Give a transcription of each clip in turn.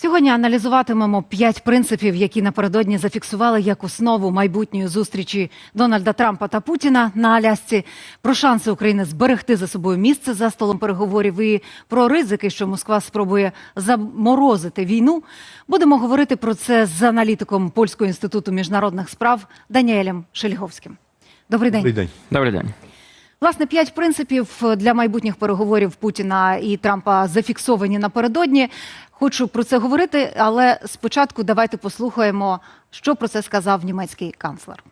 Сьогодні аналізуватимемо п'ять принципів, які напередодні зафіксували як основу майбутньої зустрічі Дональда Трампа та Путіна на Алясці, про шанси України зберегти за собою місце за столом переговорів і про ризики, що Москва спробує заморозити війну. Будемо говорити про це з аналітиком Польського інституту міжнародних справ Даніелем Шельговським. Добрий день. Добрий день. Добрий день. Власне, п'ять принципів для майбутніх переговорів Путіна і Трампа зафіксовані напередодні. Хочу про це говорити, але спочатку давайте послухаємо, що про це сказав німецький канцлер.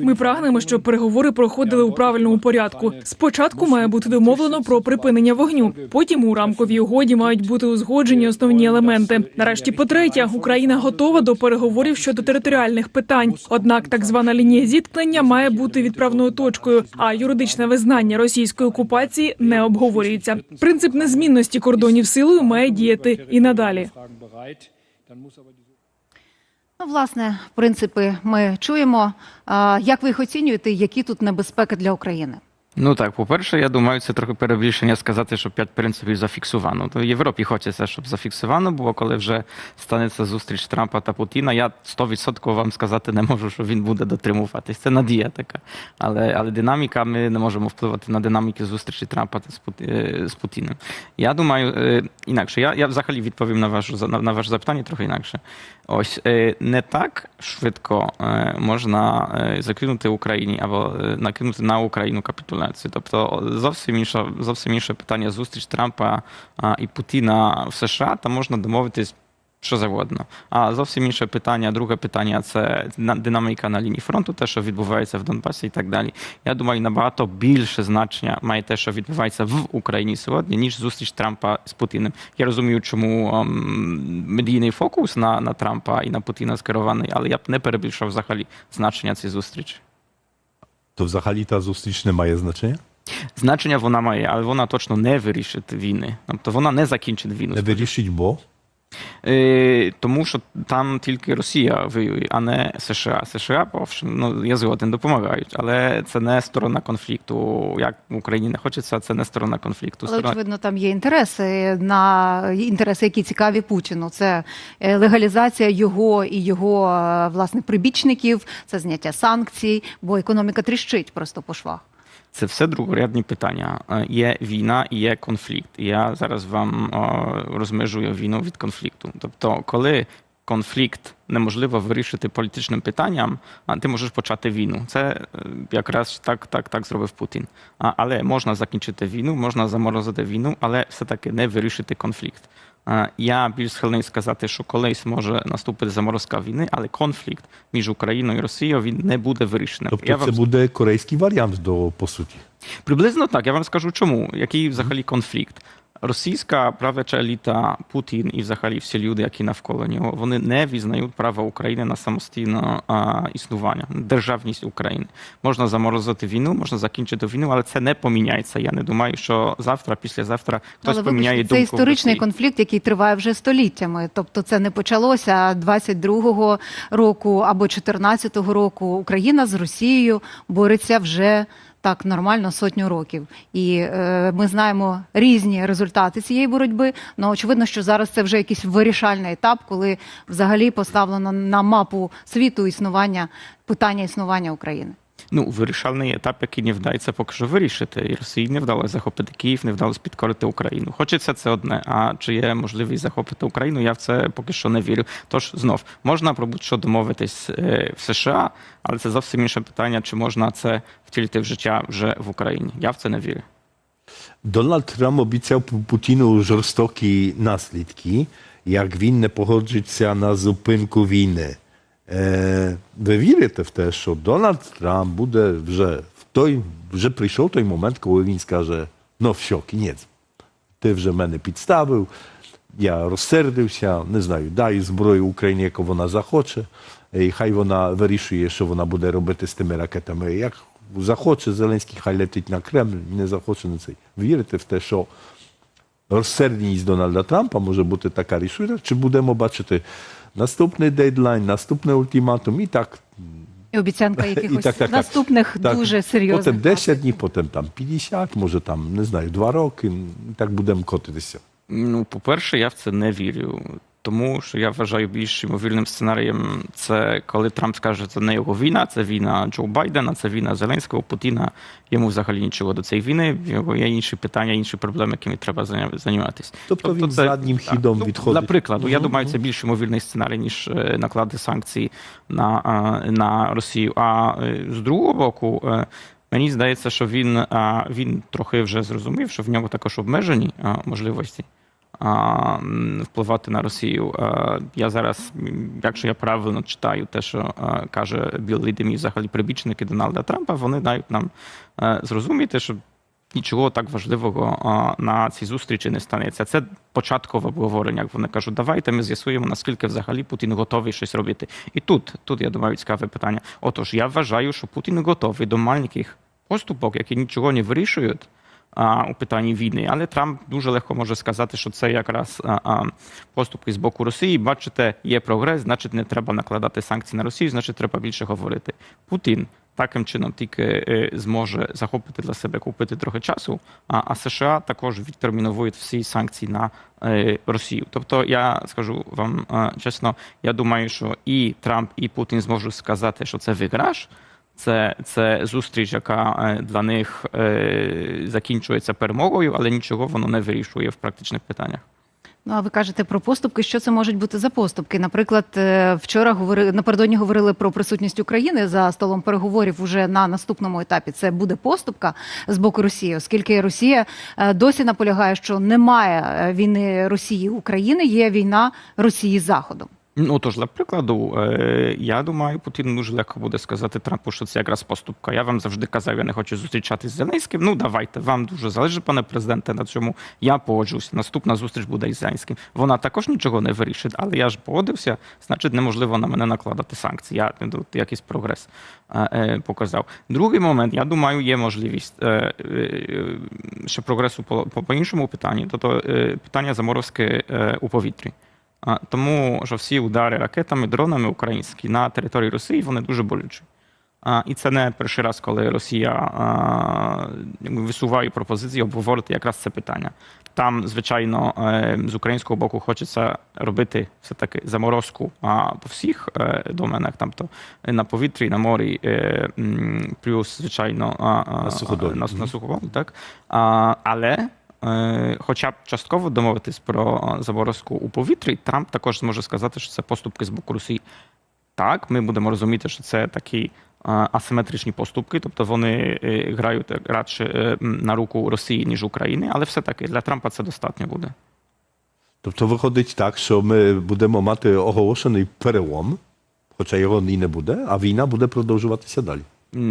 Ми die прагнемо, щоб переговори проходили у правильному порядку. Спочатку має бути домовлено про припинення вогню. Потім у рамковій угоді мають бути узгоджені основні елементи. Нарешті, по-третє, Україна готова до переговорів щодо територіальних питань. Однак, так звана лінія зіткнення має бути відправною точкою, а юридичне визнання російської окупації не обговорюється. Принцип незмінності кордонів силою має діяти і надалі. Ну, власне, принципи ми чуємо. Як ви їх оцінюєте? Які тут небезпеки для України? Ну так, по-перше, я думаю, це трохи перебільшення сказати, що п'ять принципів зафіксовано. То Європі хочеться, щоб зафіксовано було, коли вже станеться зустріч Трампа та Путіна. Я 100% вам сказати не можу, що він буде дотримуватись. Це надія така. Але, але динаміка, ми не можемо впливати на динаміки зустрічі Трампа та з, е, Путіним. Я думаю, е, інакше. Я, я взагалі відповім на, вашу, за- на, на ваше запитання трохи інакше. Ось е, не так швидко е, можна е, закинути Україні або е, накинути на Україну капітуляцію. Тобто зовсім інше, зовсім інше питання зустріч Трампа а, і Путіна в США, там можна домовитись. Що завгодно. А зовсім інше питання, друге питання це на- динаміка на лінії фронту, те, що відбувається в Донбасі і так далі. Я думаю, набагато більше значення має те, що відбувається в Україні сьогодні, ніж зустріч Трампа з Путіним. Я розумію, чому ем, медійний фокус на, на Трампа і на Путіна скерований, але я б не перебільшав взагалі значення цієї зустрічі. То взагалі та зустріч не має значення? Значення вона має, але вона точно не вирішить війни. Тобто вона не закінчить війну. Не вирішить, бо Е, тому що там тільки Росія воює, а не США. США, ну я згоден, допомагають, але це не сторона конфлікту. Як в Україні не хочеться, це не сторона конфлікту. Але Сторона... очевидно, там є інтереси на інтереси, які цікаві Путіну. Це е, легалізація його і його е, власне прибічників, це зняття санкцій, бо економіка тріщить просто по швах. Це все другорядні питання. Е, Є війна і є конфлікт. Я зараз вам е, розмежую війну від конфлікту. Тобто, коли конфлікт неможливо вирішити політичним питанням, а ти можеш почати війну. Це е, якраз так, так, так зробив Путін. А, але можна закінчити війну, можна заморозити війну, але все-таки не вирішити конфлікт. Я більш схильний сказати, що колись може наступити заморозка війни, але конфлікт між Україною і Росією він не буде вирішеним. тобто Я це вам буде корейський варіант до по суті. Приблизно так. Я вам скажу чому. Який взагалі конфлікт? Російська правяча еліта, Путін і взагалі всі люди, які навколо нього, вони не візнають права України на самостійне існування, державність України. Можна заморозити війну, можна закінчити війну, але це не поміняється. Я не думаю, що завтра, післязавтра хтось Але поміняє вибачте, думку. це історичний конфлікт, який триває вже століттями. Тобто, це не почалося 22-го року або 14-го року. Україна з Росією бореться вже. Так, нормально сотню років, і е, ми знаємо різні результати цієї боротьби. Ну очевидно, що зараз це вже якийсь вирішальний етап, коли взагалі поставлено на мапу світу існування питання існування України. Ну, вирішальний етап, який не вдається поки що вирішити. І Росії не вдалося захопити Київ, не вдалося підкорити Україну. Хочеться це одне. А чи є можливість захопити Україну? Я в це поки що не вірю. Тож знов можна про будь-що домовитись е, в США, але це зовсім інше питання, чи можна це втілити в життя вже в Україні. Я в це не вірю. Дональд Трамп обіцяв Пу- Путіну жорстокі наслідки, як він не погоджиться на зупинку війни. Ви вірите в те, що Дональд Трамп буде вже в той, вже прийшов той момент, коли він скаже: ну все, кінець. Ти вже мене підставив, я розсердився, не знаю, дай зброю Україні, яку вона захоче, і хай вона вирішує, що вона буде робити з тими ракетами. Як захоче Зеленський, хай летить на Кремль, не захоче на цей. Вірите в те, що розсердність Дональда Трампа може бути така рішуча, чи будемо бачити наступний дейдлайн, наступний ультиматум і так. І обіцянка якихось і так, так. наступних Так, дуже серйозних Потім 10 наслідків. днів, потім там 50, може там, не знаю, 2 роки, і так будемо котитися. Ну, по-перше, я в це не вірю. Тому що я вважаю більш ймовірним сценарієм це коли Трамп скаже, це не його війна, це війна Джо Байдена, це війна Зеленського, Путіна. Йому взагалі нічого до цієї війни. В його є інші питання, інші проблеми, якими треба зайня- займатися. Тобто він заднім хідом ну, відходить. Для прикладу, я Мгм, думаю, це більш ймовірний сценарій, ніж е, наклади санкцій на, а, на Росію. А е, з другого боку, е, мені здається, що він, а, він трохи вже зрозумів, що в нього також обмежені а, можливості. Впливати на Росію. Я зараз, якщо я правильно читаю те, що каже Білл Лідем і взагалі прибічники Дональда Трампа, вони дають нам е, зрозуміти, що нічого так важливого на цій зустрічі не станеться. Це початкове обговорення. Як вони кажуть, давайте ми з'ясуємо, наскільки взагалі Путін готовий щось робити. І тут, тут я думаю, цікаве питання. Отож, я вважаю, що Путін готовий до маленьких поступок, які нічого не вирішують. У питанні війни, але Трамп дуже легко може сказати, що це якраз поступки з боку Росії. Бачите, є прогрес, значить, не треба накладати санкції на Росію, значить, треба більше говорити. Путін таким чином тільки е, зможе захопити для себе купити трохи часу. А, а США також відтерміновують всі санкції на е, Росію. Тобто, я скажу вам е, чесно, я думаю, що і Трамп, і Путін зможуть сказати, що це виграш. Це, це зустріч, яка е, для них е, закінчується перемогою, але нічого воно не вирішує в практичних питаннях. Ну, а ви кажете про поступки. Що це можуть бути за поступки? Наприклад, е, вчора говорили напередодні говорили про присутність України за столом переговорів уже на наступному етапі. Це буде поступка з боку Росії, оскільки Росія е, досі наполягає, що немає війни Росії України, є війна Росії з Заходом. Ну тож, для прикладу, е, я думаю, Путін дуже легко буде сказати Трампу, що це якраз поступка. Я вам завжди казав, я не хочу зустрічатися з Зеленським. Ну давайте, вам дуже залежить, пане президенте. На цьому я погоджуюсь. Наступна зустріч буде із Зеленським. Вона також нічого не вирішить, але я ж погодився, значить, неможливо на мене накладати санкції. Я тут якийсь прогрес е, показав. Другий момент, я думаю, є можливість е, ще прогресу по, по, іншому питанні, тобто питання заморозки у повітрі. Тому що всі удари ракетами, дронами українські на території Росії вони дуже болючі. І це не перший раз, коли Росія висуває пропозиції обговорити якраз це питання. Там, звичайно, е, з українського боку хочеться робити все-таки заморозку по всіх е, доменах, там то на повітрі, на морі, е, плюс, звичайно, На суходолі. На, на суходолі, так. Але хоча б частково домовитись про е, заморозку у повітрі, Трамп також зможе сказати, що це поступки з боку Росії. Так, ми будемо розуміти, що це такі е, асиметричні поступки, тобто вони е, грають е, радше е, на руку Росії, ніж України, але все-таки для Трампа це достатньо буде. Тобто виходить так, що ми будемо мати оголошений перелом, хоча його і не буде, а війна буде продовжуватися далі.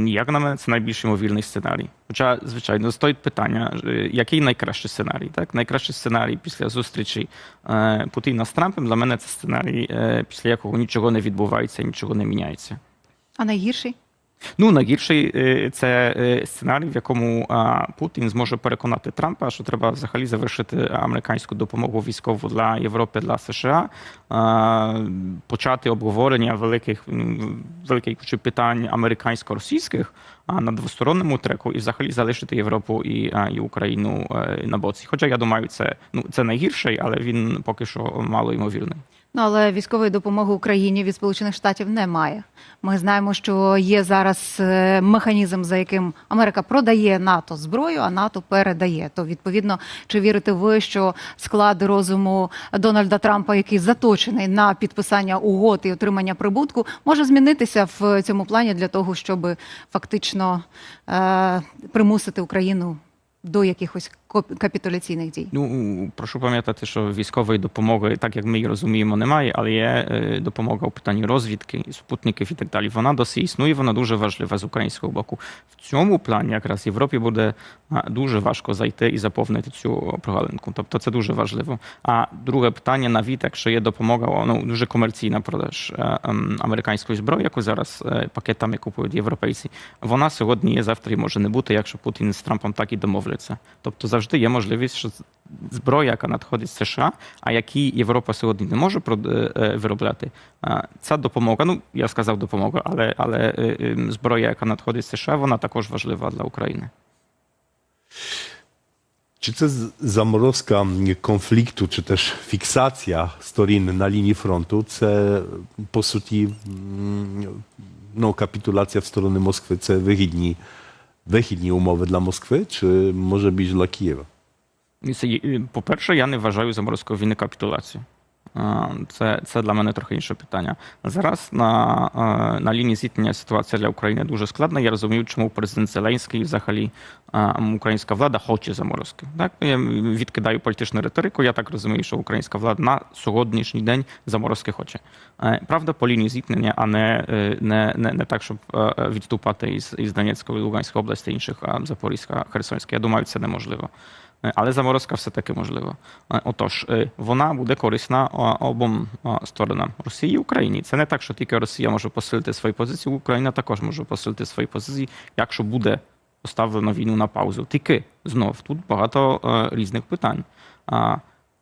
Як на мене, це найбільш ймовірний сценарій. Хоча, звичайно, стоїть питання, е, який найкращий сценарій? Так, найкращий сценарій після зустрічі е, Путіна з Трампом для мене це сценарій, е, після якого нічого не відбувається, нічого не міняється. А найгірший? Ну, найгірший е, це е, сценарій, в якому Путін зможе переконати Трампа, що треба взагалі завершити американську допомогу військову для Європи, для США, почати обговорення великих великих питань американсько-російських на двосторонньому треку і взагалі залишити Європу і, і Україну е, на боці. Хоча я думаю, це ну це найгірший, але він поки що мало ймовірний. Ну, але військової допомоги Україні від Сполучених Штатів немає. Ми знаємо, що є зараз е, механізм, за яким Америка продає НАТО зброю, а НАТО передає. То відповідно, чи вірите ви, що склад розуму Дональда Трампа, який заточений на підписання угод і отримання прибутку, може змінитися в цьому плані для того, щоб фактично е- примусити Україну до якихось коп- капітуляційних дій? Ну прошу пам'ятати, що військової допомоги, так як ми її розуміємо, немає, але є е, допомога у питанні розвідки, супутників і так далі. Вона досі існує, вона дуже важлива з українського боку. В цьому плані якраз Європі буде а, дуже важко зайти і заповнити цю прогалинку. Тобто це дуже важливо. А друге питання навіть, якщо є допомога, ну дуже комерційна продаж е, ем, американської зброї, яку зараз е, пакетами купують європейці. Вона сьогодні є, завтра і може не бути, якщо Путін з Трампом так і домовляться. Тобто завжди є можливість, що зброя, яка надходить з США, а які Європа сьогодні не може прод- е, е, виробляти. а, Ця допомога, ну я сказав допомога, але, але е, е, зброя, яка надходить з США, вона також важлива для України. Czy to z- zamrozka konfliktu, czy też fiksacja sторін na linii frontu, це по суті м, ну, капітуляція в сторони Москви, це вигідні, вигідні умови для Москви, чи може більш для Києва? І це, є- По-перше, я не вважаю А, Це, це для мене трохи інше питання. Зараз на, е, на лінії зіткнення ситуація для України дуже складна. Я розумію, чому президент Зеленський, взагалі українська влада хоче заморозки. Так я відкидаю політичну риторику. Я так розумію, що українська влада на сьогоднішній день заморозки хоче. Е, Правда, по лінії зіткнення, а не, е, не, не, не так, щоб е, е, відступати із, із Донецької, Луганської області, інших Запорізька, Херсонська. Я думаю, це неможливо. Але заморозка все-таки можлива. Отож, вона буде корисна обом сторонам Росії і Україні. Це не так, що тільки Росія може посилити свої позиції, Україна також може посилити свої позиції, якщо буде поставлено війну на паузу. Тільки знов тут багато різних питань.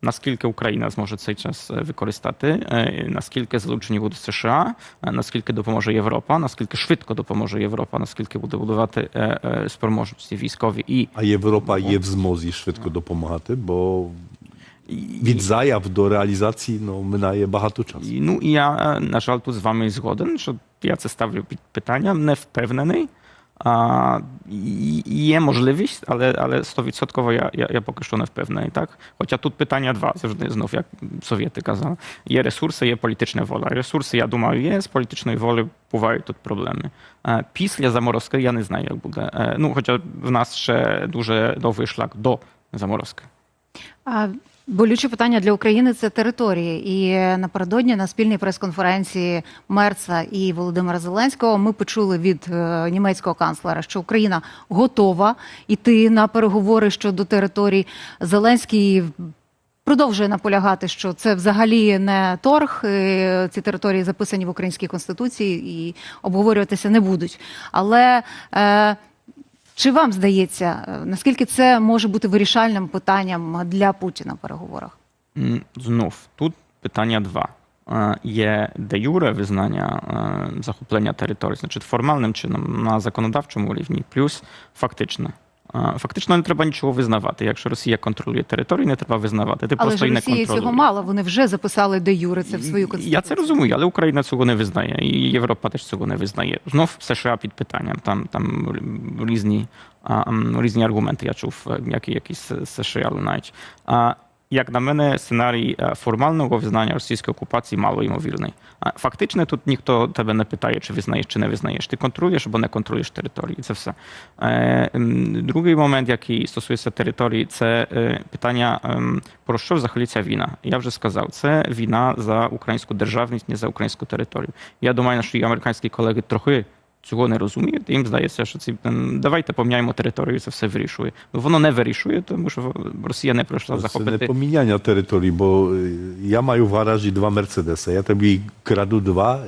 А, Наскільки Україна зможе цей час е, використати, е, наскільки залучені будуть США, е, наскільки допоможе Європа, наскільки швидко допоможе Європа, наскільки буде будувати е, е, спроможності військові і А Європа є в змозі швидко допомагати, бо від заяв до реалізації ну, минає багато часу. І, ну і я, е, на жаль, тут з вами згоден, що я це ставлю під питання, не впевнений. А, і- і є можливість, але, але 100% я, я, я поки що не впевнений. Так? Хоча тут питання два, завжди знов, як совєти казали. Є ресурси, є політична воля. Ресурси, я думаю, є, з політичної волі бувають тут проблеми. А, після заморозки я не знаю, як буде. Е, Ну, хоча в нас ще дуже довгий шлях до заморозки. А, Болюче питання для України це території. І напередодні на спільній прес-конференції Мерца і Володимира Зеленського ми почули від е, німецького канцлера, що Україна готова йти на переговори щодо територій. Зеленський продовжує наполягати, що це взагалі не торг. е, Ці території записані в українській конституції і обговорюватися не будуть. Але е, чи вам здається, е, наскільки це може бути вирішальним питанням для Путіна в переговорах? Знов тут питання два. Е, Є де юре визнання е, захоплення території, значить формальним чином на законодавчому рівні, плюс фактично. Е, Фактично не треба нічого визнавати. Якщо Росія контролює територію, не треба визнавати. Ти Але просто ж Росія не контролює. цього мало. Вони вже записали де юре це в свою конституцію. Я це розумію, але Україна цього не визнає, і Європа теж цього не визнає. Знов США під питанням. Там там різні, різні аргументи. Я чув, як які якісь США лунають. Як на мене, сценарій е, формального визнання російської окупації мало ймовірний. А фактично тут ніхто тебе не питає, чи визнаєш, чи не визнаєш. Ти контролюєш або не контролюєш території. Це все. Е, Другий момент, який стосується території, це е, питання ем, про що взагалі ця війна. Я вже сказав, це війна за українську державність, не за українську територію. Я думаю, що і американські колеги трохи. Цього не розуміють. Їм здається, що ці давайте поміняємо територію, це все вирішує. Воно не вирішує, тому що Росія не пройшла Це не захопити. поміняння території, бо е, я маю в гаражі два Мерседеси. Я тобі краду два,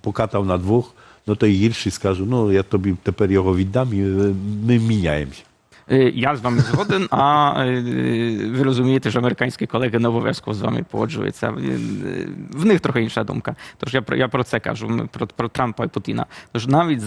покатав на двох, ну то й гірший скажу, ну я тобі тепер його віддам і е, ми міняємося. Е, Я з вами згоден, а е, ви розумієте, що американські колеги не обов'язково з вами погоджуються. Е, В них трохи інша думка. Тож я про я про це кажу, про, про Трампа і Путіна. Тож навіть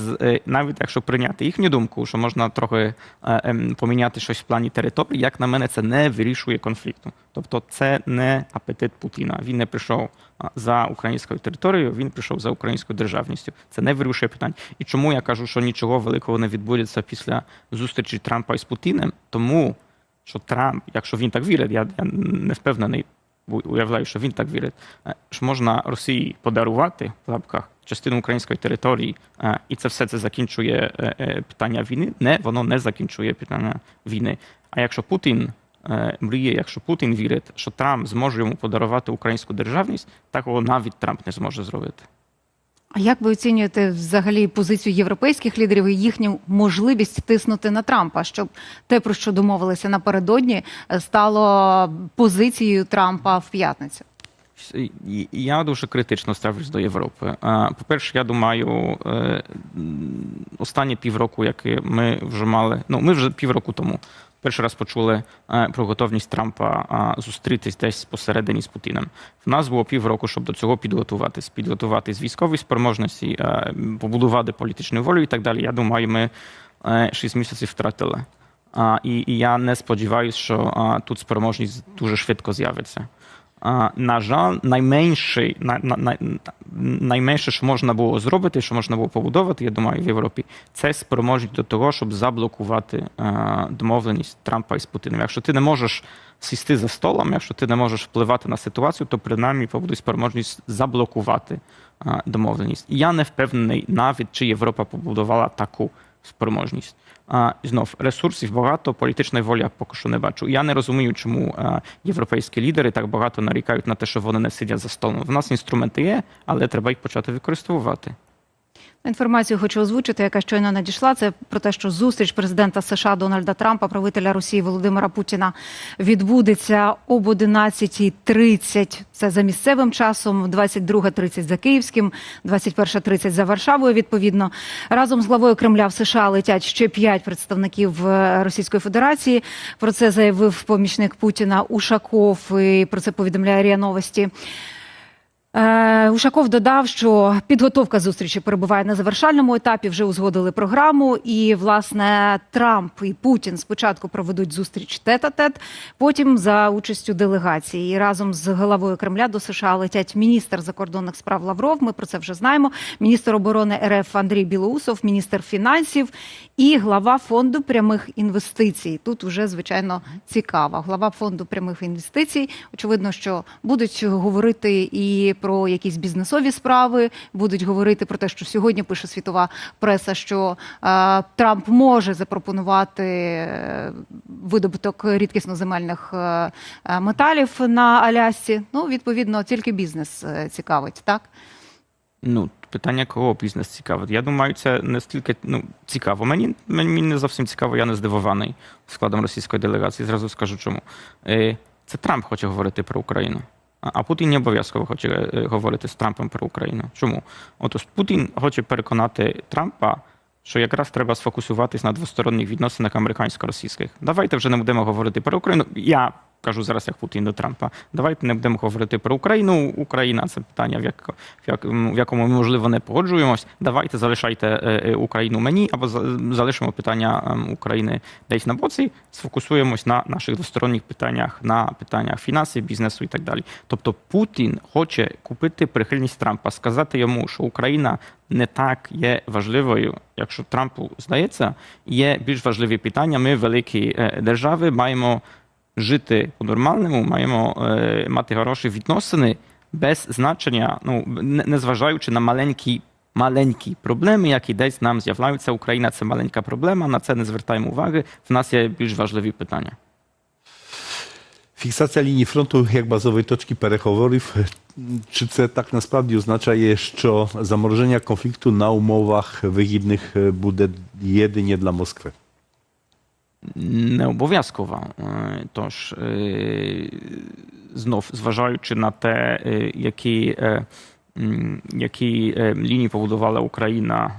навіть якщо прийняти їхню думку, що можна трохи ем, поміняти щось в плані території, як на мене, це не вирішує конфлікту. Тобто, це не апетит Путіна. Він не прийшов за українською територією, він прийшов за українською державністю. Це не вирішує питань. І чому я кажу, що нічого великого не відбудеться після зустрічі Трампа із Путіним? Тому що Трамп, якщо він так вірить, я, я не впевнений, уявляю, що він так вірить, е, що можна Росії подарувати в лапках частину української території, е, і це все це закінчує е, питання війни. Не, воно не закінчує питання війни. А якщо Путін мріє, якщо Путін вірить, що Трамп зможе йому подарувати українську державність, такого навіть Трамп не зможе зробити. А як ви оцінюєте взагалі позицію європейських лідерів і їхню можливість тиснути на Трампа, щоб те, про що домовилися напередодні, е, стало позицією Трампа в п'ятницю? Я дуже критично ставлюсь до Європи. По-перше, я думаю, е, останні півроку, які ми вже мали, ну ми вже півроку тому. Перший раз почули е, про готовність Трампа зустрітись десь посередині з Путіним. В нас було півроку, щоб до цього підготуватись, підготуватись військові спроможності, е, побудувати політичну волю і так далі. Я думаю, ми е, шість місяців втратили. І я не сподіваюся, що тут спроможність дуже швидко з'явиться. На жаль, найменший, най, най, найменше, що можна було зробити, що можна було побудувати, я думаю, в Європі, це спроможність до того, щоб заблокувати домовленість Трампа із Путіним. Якщо ти не можеш сісти за столом, якщо ти не можеш впливати на ситуацію, то принаймні побудуй спроможність заблокувати домовленість. І я не впевнений навіть, чи Європа побудувала таку спроможність. А, знов ресурсів багато, політичної волі я поки що не бачу. Я не розумію, чому європейські лідери так багато нарікають на те, що вони не сидять за столом. В нас інструменти є, але треба їх почати використовувати. Інформацію хочу озвучити, яка щойно надійшла. Це про те, що зустріч президента США Дональда Трампа, правителя Росії Володимира Путіна, відбудеться об 11.30. Це за місцевим часом, 22.30 за київським, 21.30 за Варшавою. Відповідно, разом з главою Кремля в США летять ще п'ять представників е, Російської Федерації. Про це заявив помічник Путіна Ушаков. І про це повідомляє РІА Новості. Е, Ушаков додав, що підготовка зустрічі перебуває на завершальному етапі. Вже узгодили програму. І власне Трамп і Путін спочатку проведуть зустріч тет-а-тет, потім за участю делегації. І разом з головою Кремля до США летять міністр закордонних справ Лавров. Ми про це вже знаємо. Міністр оборони РФ Андрій Білоусов, міністр фінансів і глава фонду прямих інвестицій. Тут вже звичайно цікаво. Глава фонду прямих інвестицій. Очевидно, що будуть говорити і про якісь бізнесові справи, будуть говорити про те, що сьогодні пише світова преса, що е, Трамп може запропонувати е, видобуток рідкісноземельних е, е, металів на Алясці. Ну, відповідно, тільки бізнес е, цікавить, так? Ну, питання, кого бізнес цікавить. Я думаю, це не стільки ну, цікаво. Мені, мені не зовсім цікаво, я не здивований складом російської делегації. Зразу скажу чому. Е, Це Трамп хоче говорити про Україну. А Путін не обов'язково хоче е, говорити з Трампом про Україну. Чому? Отож, Путін хоче переконати Трампа, що якраз треба сфокусуватись на двосторонніх відносинах американсько-російських. Давайте вже не будемо говорити про Україну. Я кажу зараз як Путін до Трампа. Давайте не будемо говорити про Україну. Україна це питання, в, як, в, як, в якому ми можливо не погоджуємось. Давайте залишайте е, е, Україну мені, або за- залишимо питання ем, України десь на боці. Сфокусуємось на наших двосторонніх питаннях, на питаннях фінансів, бізнесу і так далі. Тобто Путін хоче купити прихильність Трампа, сказати йому, що Україна не так є важливою, якщо Трампу здається, є більш важливі питання. Ми великі е, держави маємо жити по-нормальному, маємо е, мати хороші відносини без значення, ну не, не зважаючи на маленькі. Маленькі проблеми, які десь нам з'являються. Україна це маленька проблема. На це не звертаємо уваги. В нас є більш важливі питання. Фіксація лінії фронту як базової точки переговорів. Чи це так насправді означає, що замороження конфлікту на умовах вигідних е, буде єдине для Москви? Не обов'язково. Е, Тож, е, знов, зважаючи на те, е, які, е, м, які е, лінії побудувала Україна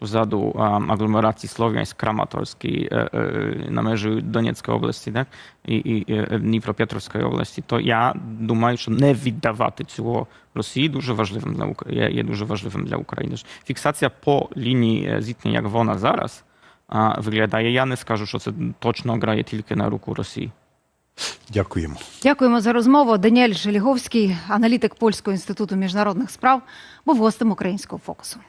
позаду а, агломерації Слов'янськ, Краматорський е, е, на межі Донецької області, так? і, і е, Дніпропетровської області, то я думаю, що не віддавати цього Росії дуже важливим для України, є, є дуже важливим для України. Фіксація по лінії е, зіткнення, як вона зараз, а, виглядає. Я не скажу, що це точно грає тільки на руку Росії. Дякуємо. Дякуємо за розмову. Даніель Желіговський, аналітик Польського інституту міжнародних справ, був гостем українського фокусу.